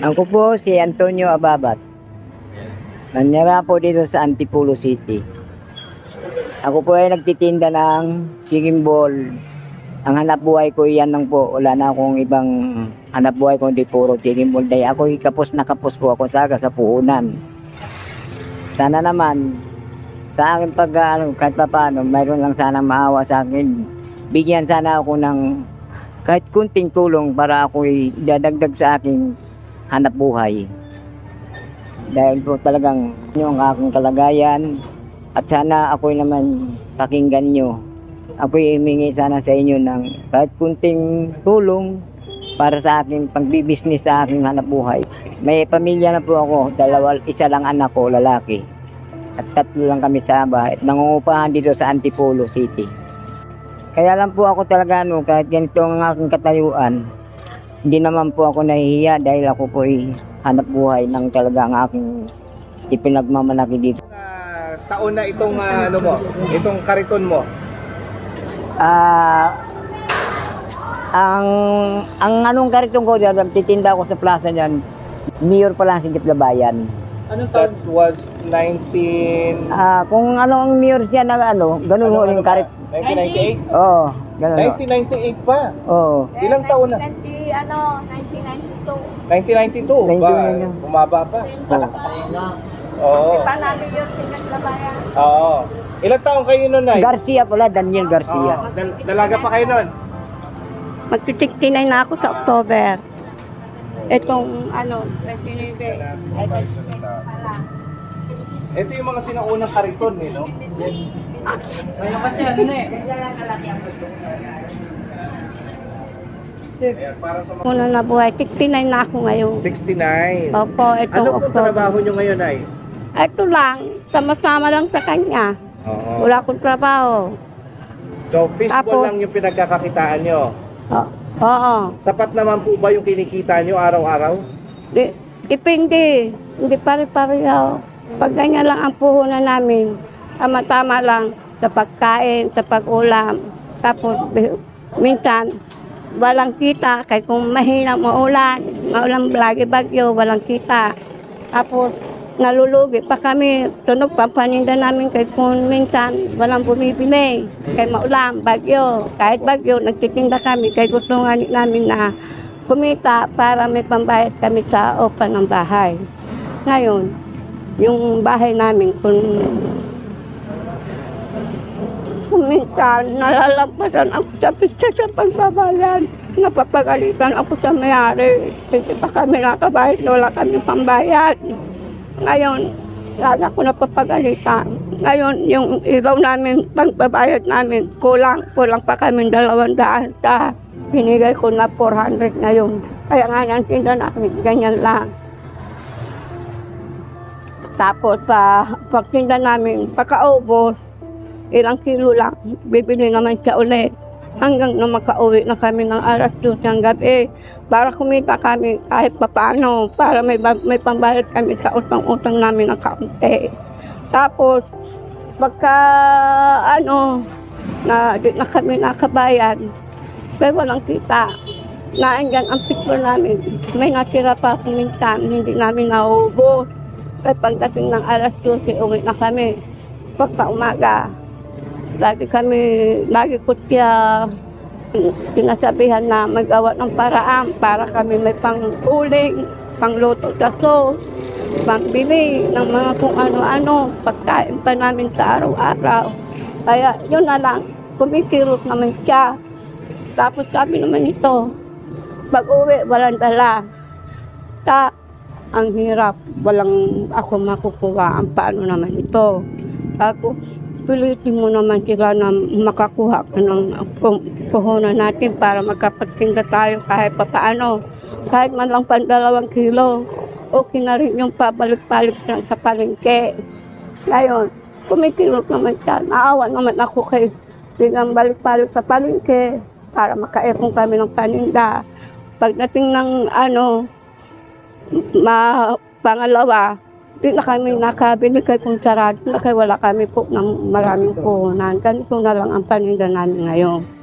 Ako po si Antonio Ababat. Nanyara po dito sa Antipolo City. Ako po ay nagtitinda ng chicken ball. Ang hanap buhay ko yan lang po. Wala na akong ibang hanap buhay kundi puro chicken ball. Dahil ako kapos na kapos po ako sa sa puhunan. Sana naman sa akin pag ano, kahit pa paano, mayroon lang sana maawa sa akin. Bigyan sana ako ng kahit kunting tulong para ako idadagdag sa aking hanap buhay. Dahil po talagang yung aking kalagayan at sana ako naman pakinggan nyo. Ako himingi sana sa inyo ng kahit kunting tulong para sa aking pagbibisnis sa aking hanap buhay. May pamilya na po ako, dalawa, isa lang anak ko, lalaki. At tatlo lang kami sa bahay. Nangungupahan dito sa Antipolo City. Kaya lang po ako talaga ano, kahit ganito ang aking katayuan, hindi naman po ako nahihiya dahil ako po ay hanap buhay ng talaga ang aking ipinagmamalaki dito. Ah, taon na itong ah, ano mo, itong kariton mo. Ah, ang ang anong karitong ko diyan, titinda ako sa plaza niyan. Mayor pa lang sigit Labayan. That was 19... Ah, kung ano ang mayor siya na ano, ganun ho yung karit. 1998? Oo, ganun ho. 1998 pa. Oo. Ilang taon na? 20, ano, 1992. 1992 ba? 1992. Bumaba pa. Oo. Oo. Pa namin yung sigat labayan. Oo. Ilang taon kayo nun, Nay? Garcia pala, Daniel Oo. Garcia. Dal- dalaga pa kayo nun? Magtitiktinay na ako sa October. Itong, ano, 29. Ay, 29 pala. Ito yung mga sinaunang kariton, eh, no? Ayan, para sa mga Muna na buhay, 69 na ako ngayon. 69. Opo, itong Ano po October. trabaho nyo ngayon, Nay? Ito lang, sama-sama lang sa kanya. Oo. Wala akong trabaho. So, fishball Tapos- lang yung pinagkakakitaan nyo. O- Oo. Sapat naman po ba yung kinikita nyo araw-araw? Di, depende. Hindi pare-pareho. Pag ganyan lang ang puhunan namin, tama-tama lang sa pagkain, sa pag-ulam. Tapos, minsan, walang kita. Kaya kung mahina maulan, maulan lagi bagyo, walang kita. Tapos, nalulugi pa kami. Tunog pa paninda namin kay kung minsan walang bumibili. Kay maulan, bagyo. Kahit bagyo, nagtitinda kami. Kay gusto nga namin na kumita para may pambayad kami sa opa ng bahay. Ngayon, yung bahay namin kung minsan nalalampasan ako sa pizza sa pagbabayad. Napapagalitan ako sa mayari. Kasi pa kami nakabayad, wala kami pambayad. Ngayon, lagi ako napapagalitan. Ngayon, yung ilaw namin, pagbabayad namin, kulang. Kulang pa kami dalawang daan sa binigay ko na 400 na yun. Kaya nga yung tinda namin, ganyan lang. Tapos sa pagtinda namin, pagkaubos, ilang kilo lang, bibili naman siya ulit. Hanggang na makauwi na kami ng alas 2 ng gabi para kumita kami kahit papaano, para may, may pambayad kami sa utang-utang namin ng kaunti. Tapos, pagka ano, na na kami nakabayad, kaya walang kita. Naandyan ang picture namin. May natira pa kung hindi namin naubos. Kaya pagdating ng alas 12, uwi na kami. Pagka umaga, lagi kami, lagi ko siya sinasabihan na magawa ng paraan para kami may pang-uling, pangluto sa sauce, pambili ng mga kung ano-ano, pagkain pa namin sa araw-araw. Kaya yun na lang, kumikirot naman siya. Tapos sabi naman ito, pag uwi, walang dala. Ta, ang hirap, walang ako makukuha. Ang paano naman ito? Ako, pilitin mo naman sila na makakuha ka ng pu- puhunan natin para magkapagtinda tayo kahit pa paano. Kahit man lang pandalawang kilo, okay na rin yung pabalik-balik sa palengke. Ngayon, kumikilot naman siya. Naawa naman ako kay bilang balik-balik sa palengke para makaipon kami ng paninda. Pagdating ng ano, ma pangalawa, di na kami nakabili kay kung sarado na kay wala kami po ng maraming puhunan. Ganito na lang ang paninda namin ngayon.